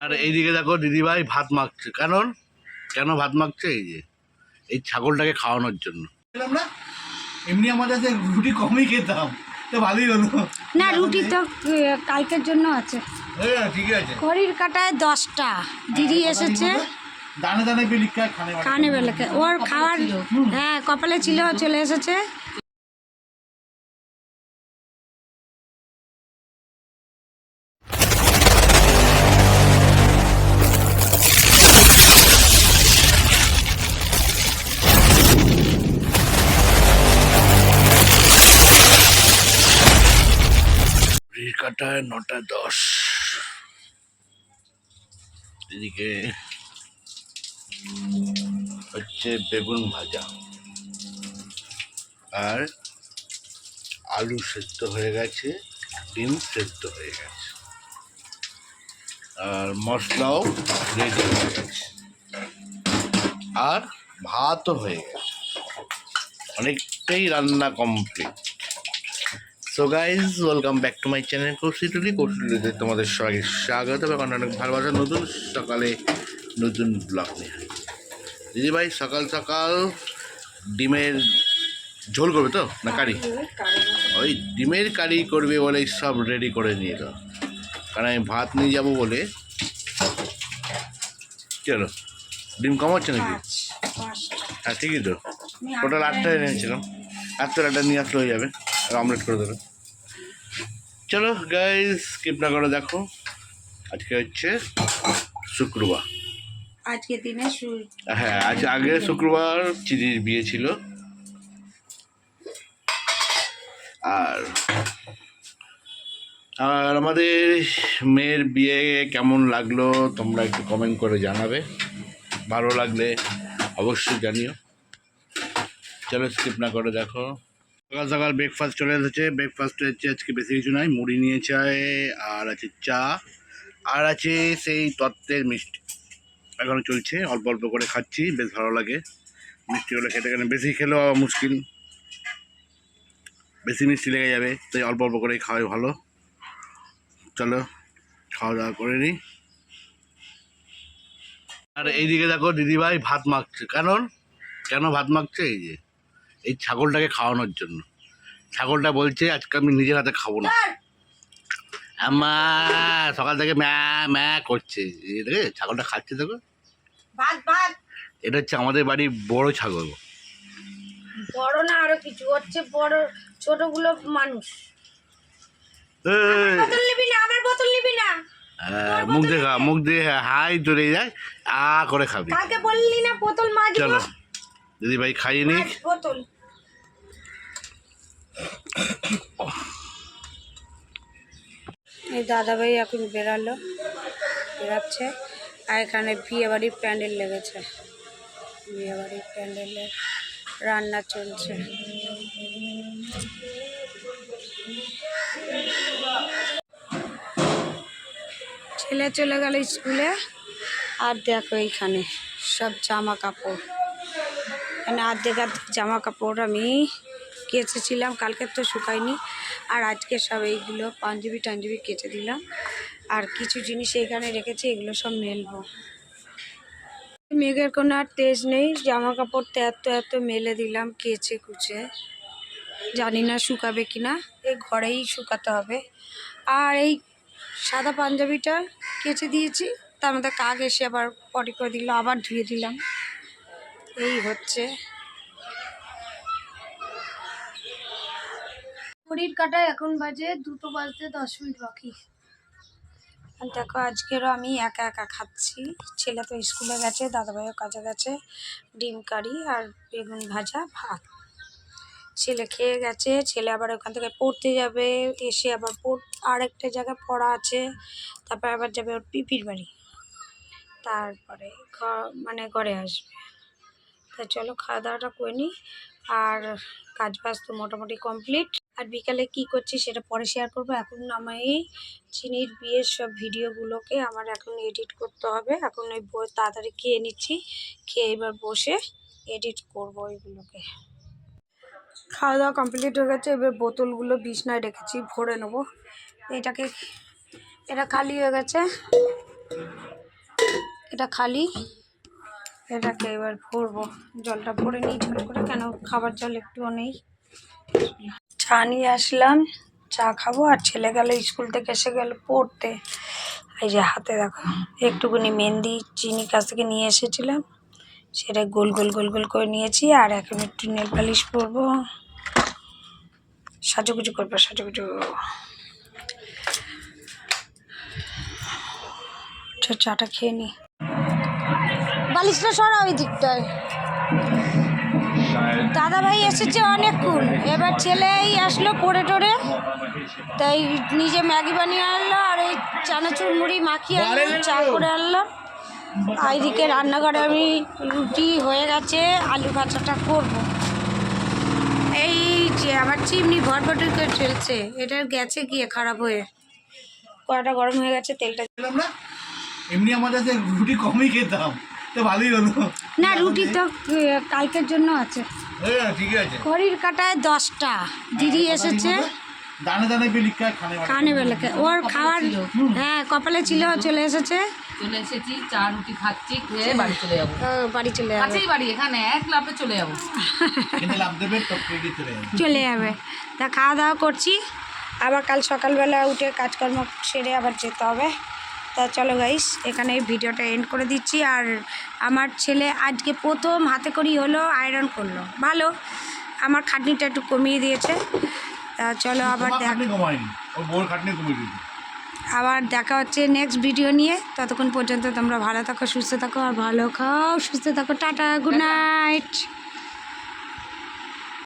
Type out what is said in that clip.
আর এইদিকে দেখো দিদিভাই ভাত মাখছে। কারণ কেন ভাত মাখছে? এই যে এই ছাগলটাকে খাওয়ানোর জন্য। না? এমনি আমাদের যে রুটি কমই খেতাম। তো ভালোই হলো। না রুটি তো কালকের জন্য আছে। হ্যাঁ ঠিক আছে। ঘড়ির কাটায় দশটা। দিদি এসেছে। দানে দানে বেলিকা খানে। বেলাকে। ওর খাওয়ার হ্যাঁ কপালে ছিল ও চলে এসেছে। ঘড়ির কাটায় নটা দশ। এদিকে, হচ্ছে বেগুন ভাজা। আর আলু সেদ্ধ হয়ে গেছে, ডিম সেদ্ধ হয়ে গেছে। আর মশলাও রেডি হয়ে গেছে। আর ভাতও হয়ে গেছে। অনেকটাই রান্না complete so guys welcome back to my channel Koushituli কৌশিটুলিতে তোমাদের সবাইকে স্বাগত এবং অনেক ভালোবাসা নতুন সকালে নতুন ব্লগ নিয়ে। দিদি ভাই সকাল সকাল ডিমের ঝোল করবে তো? না কারি? ওই ডিমের কারি করবে বলে সব রেডি করে নিয়ে এলো। কারণ আমি ভাত নিয়ে যাব বলে। চলো ডিম কম হচ্ছে নাকি? হ্যাঁ ঠিকই তো। টোটাল আটটা এনেছিলাম আটটা আটটা নিয়ে আসলে হয়ে যাবে। আর অমলেট করে দেবে চলো গাইজ স্কিপ না করে দেখো। আজকে হচ্ছে শুক্রবার। আজকে দিনে হ্যাঁ আজ আগে শুক্রবার চিদির বিয়ে ছিল। আর আর আমাদের মেয়ের বিয়ে কেমন লাগল তোমরা একটু কমেন্ট করে জানাবে। ভালো লাগলে অবশ্যই জানিও। চলো স্কিপ না করে দেখো। সকাল সকাল ব্রেকফাস্ট চলে এসেছে। ব্রেকফাস্ট হচ্ছে আজকে বেশি কিছু নয় মুড়ি নিয়ে চায় আর আছে চা, আর আছে সেই তত্ত্বের মিষ্টি। এখন চলছে, অল্প অল্প করে খাচ্ছি, বেশ ভালো লাগে। মিষ্টিগুলো খেতে গেলে বেশি খেলেও মুশকিল। বেশি মিষ্টি লেগে যাবে, তাই অল্প অল্প করেই খাওয়াই ভালো। চলো, খাওয়া দাওয়া করে নিই। আর এইদিকে দেখো দিদিভাই ভাত মাখছে। কারণ কেন ভাত মাখছে? এই যে। এই ছাগলটাকে খাওয়ানোর জন্য। ছাগলটা বলছে আজকে আমি নিজের হাতে খাব না। আমার সকাল থেকে ম্যা ম্যা করছে। দেখে ছাগলটা খাচ্ছে দেখো। এটা হচ্ছে আমাদের বাড়ির বড় ছাগল। বড় না আরও কিছু হচ্ছে বড় ছোটগুলো মানুষ। বোতল নিবি না আমার বোতল নিবি না। মুখ দিয়ে খা মুখ দিয়ে হাই চলে যায় আ করে খাবি। কালকে বললি না বোতল চলো। দিদি ভাই খাইয়ে নিক। বোতল। এই দাদাভাই এখন বেরালো, বেরাচ্ছে, আর এখানে বিয়ে বাড়ির প্যান্ডেল লেগেছে। বিয়ে বাড়ির প্যান্ডেলের রান্না চলছে। ছেলে চলে গেল স্কুলে, আর দেখো এইখানে সব জামা কাপড়। এখানে অর্ধেক অর্ধেক জামা কাপড় আমি কেচেছিলাম কালকের তো শুকায়নি। আর আজকে সব এইগুলো পাঞ্জাবি টাঞ্জাবি কেচে দিলাম। আর কিছু জিনিস এখানে রেখেছি, এগুলো সব মেলবো। মেঘের কোনো আর তেজ নেই জামা কাপড় তো এত এত মেলে দিলাম, কেচে কুচে। জানি না শুকাবে কি না এই ঘরেই শুকাতে হবে। আর এই সাদা পাঞ্জাবিটা কেচে দিয়েছি, তার মধ্যে কাক এসে আবার পটি করে দিল, আবার ধুয়ে দিলাম। এই হচ্ছে ঘড়ির কাটায় এখন বাজে দুটো বাজতে দশ মিনিট বাকি। দেখো, আজকেরও আমি একা একা খাচ্ছি। ছেলে তো স্কুলে গেছে, দাদাভাইও কাজে গেছে, ডিম কারি আর বেগুন ভাজা, ভাত। ছেলে খেয়ে গেছে, ছেলে আবার ওখান থেকে পড়তে যাবে, এসে আবার পড় আর একটা জায়গায় পড়া আছে, তারপরে আবার যাবে ওর পিপির বাড়ি। তারপরে মানে ঘরে আসবে। তা চলো, খাওয়া দাওয়াটা করে নিই আর কাজ বাজ তো মোটামুটি কমপ্লিট। আর বিকালে কি করছি সেটা পরে শেয়ার করব। এখন এই চিনির বিয়ের সব ভিডিওগুলোকে আমার এখন এডিট করতে হবে। এখন ওই তাড়াতাড়ি খেয়ে নিচ্ছি, খেয়ে এবার বসে এডিট করব ওইগুলোকে। খাওয়া দাওয়া কমপ্লিট হয়ে গেছে, এবার বোতলগুলো বিছনায় রেখেছি, ভরে নেব। এটাকে, এটা খালি হয়ে গেছে। এটা খালি, এটাকে এবার ভরবো। জলটা ভরে নিই ঝট করে, কেন খাবার জল একটুও নেই। চা নিয়ে আসলাম। চা খাব আর ছেলে গেল স্কুল থেকে, এসে গেল পড়তে। এই যে হাতে দেখো একটুকুনি মেহেন্দি, চিনি কাছ থেকে নিয়ে এসেছিলাম। সেটা গোল গোল গোল গোল করে নিয়েছি আর এখন একটু নেল পালিশ পরবো সাজুগুজু করব, সাজুগুজু। চাটা খেয়ে নি। বালিশটা সরা ওই দিকটায় দাদা ভাই এসেছে অনেকক্ষণ। এবার ছেলেই আসলো পড়ে টড়ে। তাই নিজে ম্যাগি বানিয়ে আনলো আর এই চানাচুর মুড়ি মাখিয়ে আনলো চা করে আনলাম আর এদিকে রান্নাঘরে আমি রুটি হয়ে গেছে আলু ভাজাটা করব। এই যে আবার চিমনি ভটভটি করে চলছে এটা গেছে গিয়ে খারাপ হয়ে। কড়াটা গরম হয়ে গেছে তেলটা এমনি আমাদের রুটি কমই খেতাম। তো ভালোই হলো। না রুটি তো কালকের জন্য আছে। হ্যাঁ ঠিক আছে। ঘড়ির কাটায় দশটা। দিদি এসেছে। দানে দানে বেলিকা খানে বেলাকে ওর খাওয়ার হ্যাঁ কপালে ছিল চলে এসেছে। চলে এসেছি চা রুটি খাচ্ছি খেয়ে বাড়ি চলে যাব। ও, বাড়ি চলে যাবে। কাছেই বাড়ি এখানে এক লাফে চলে যাব। লাভ দেবে টপকে গিয়ে চলে যাবে। চলে যাবে। তা খাওয়া দাওয়া করছি। আবার কাল সকালবেলা উঠে কাজকর্ম সেরে আবার যেতে হবে। তা চলো গাইস এখানে ভিডিওটা এন্ড করে দিচ্ছি। আর আমার ছেলে আজকে প্রথম হাতে করি হলো আয়রন করল। ভালো আমার খাটনিটা একটু কমিয়ে দিয়েছে। তা চলো আবার আবার দেখা হচ্ছে নেক্সট ভিডিও নিয়ে। ততক্ষণ পর্যন্ত তোমরা ভালো থাকো সুস্থ থাকো আর ভালো খাও সুস্থ থাকো টাটা গুড নাইট